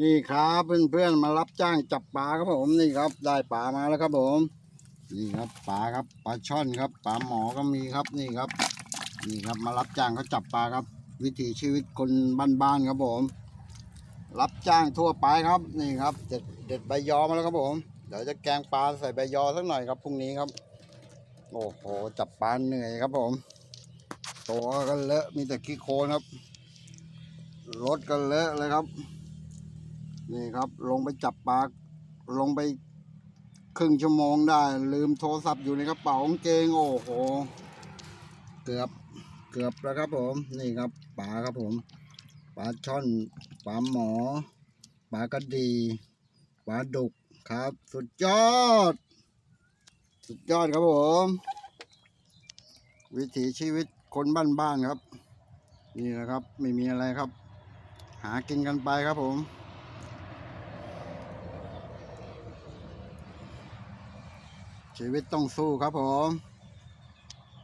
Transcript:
นี่ครับเพื่อนๆมารับจ้างจับปลาครับผมนี่ครับ ได้ปลามาแล้วครับผม นี่ครับปลาครับปลาช่อนครับปลาหมอก็มีครับนี่ครับ นี่ครับมารับจ้างเขาจับปลาครับ วิถีชีวิตคนบ้านๆครับผม รับจ้างทั่วไปครับนี่ครับเด็ดเด็ดใบยอมาแล้วครับผมเดี๋ยวจะแกงปลาใส่ใบยอสักหน่อยครับพรุ่งนี้ครับ โอ้โหจับปลาเหนื่อยครับผมตัวก็เลอะมีแต่ขี้โคลนครับรถก็เลอะเลยครับ นี่ครับ ลงไปจับปลาลงไปครึ่งชั่วโมงได้ ลืมโทรศัพท์อยู่ในกระเป๋ากางเกงโอ้โห เกือบเกือบแล้วครับผมนี่ครับปลาครับผมปลาช่อนปลาหมอปลากระดีปลาดุกครับ สุดยอด สุดยอดครับผม วิถีชีวิตคนบ้านๆครับ นี่นะครับ ไม่มีอะไรครับ หากินกันไปครับผม ชีวิตต้องสู้ครับผม